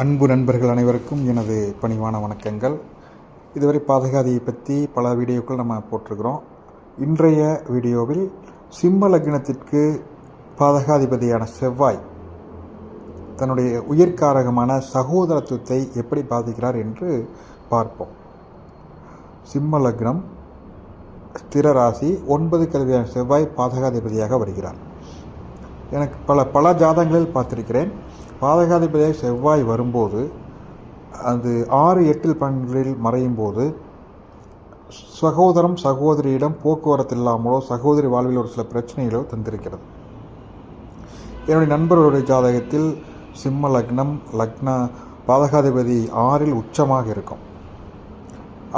அன்பு நண்பர்கள் அனைவருக்கும் எனது பணிவான வணக்கங்கள். இதுவரை பாதகாதியை பற்றி பல வீடியோக்கள் நம்ம போட்டிருக்கிறோம். இன்றைய வீடியோவில் சிம்ம லக்னத்திற்கு பாதகாதிபதியான செவ்வாய் தன்னுடைய உயிர்காரகமான சகோதரத்துவத்தை எப்படி பாதிக்கிறார் என்று பார்ப்போம். சிம்ம லக்னம் ஸ்திர ராசி ஒன்பது கல்வியான செவ்வாய் பாதகாதிபதியாக வருகிறார். எனக்கு பல பல ஜாதகங்களில் பார்த்திருக்கிறேன். பாதகாதிபதியாக செவ்வாய் வரும்போது அது ஆறு எட்டில் பன்னில் மறையும் போது சகோதரம் சகோதரியிடம் போக்குவரத்து இல்லாமலோ சகோதரி வாழ்வில் ஒரு சில பிரச்சனைகளோ தந்திருக்கிறது. என்னுடைய நண்பர்களுடைய ஜாதகத்தில் சிம்ம லக்னம் லக்ன பாதகாதிபதி ஆறில் உச்சமாக இருக்கும்.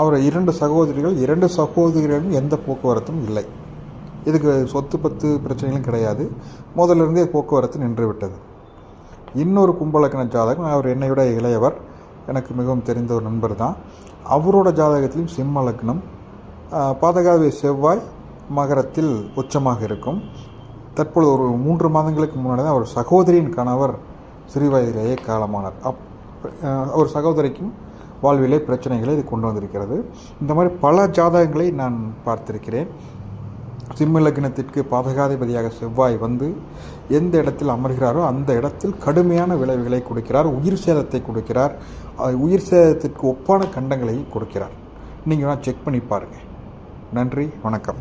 அவர் இரண்டு சகோதரிகள் இரண்டு சகோதரிகளும் எந்த போக்குவரத்தும் இல்லை. இதுக்கு சொத்து பத்து பிரச்சனைகளும் கிடையாது. முதலிருந்தே போக்குவரத்து நின்று விட்டது இன்னொரு கும்பலக்கண ஜாதகம் அவர் என்னை விட இளையவர் எனக்கு மிகவும் தெரிந்த ஒரு நண்பர் தான் அவரோட ஜாதகத்திலும் சிம்ம லக்னம். பாதகாவி செவ்வாய் மகரத்தில் உச்சமாக இருக்கும். தற்பொழுது ஒரு மூன்று மாதங்களுக்கு முன்னாடி தான் அவர் சகோதரியின் கணவர் சிறு வயதிலேயே காலமானார். அப் அவர் சகோதரிக்கும் வாழ்விலே பிரச்சனைகளை இது கொண்டு வந்திருக்கிறது. இந்த மாதிரி பல ஜாதகங்களை நான் பார்த்திருக்கிறேன். சிம்மலக்னத்திற்கு பாதகாதிபதியாக செவ்வாய் வந்து எந்த இடத்தில் அமர்கிறாரோ அந்த இடத்தில் கடுமையான விளைவுகளை கொடுக்கிறார் உயிர் சேதத்தை கொடுக்கிறார் உயிர் சேதத்திற்கு ஒப்பான கண்டங்களை கொடுக்கிறார். நீங்கள் வேணால் செக் பண்ணி பாருங்கள் நன்றி வணக்கம்.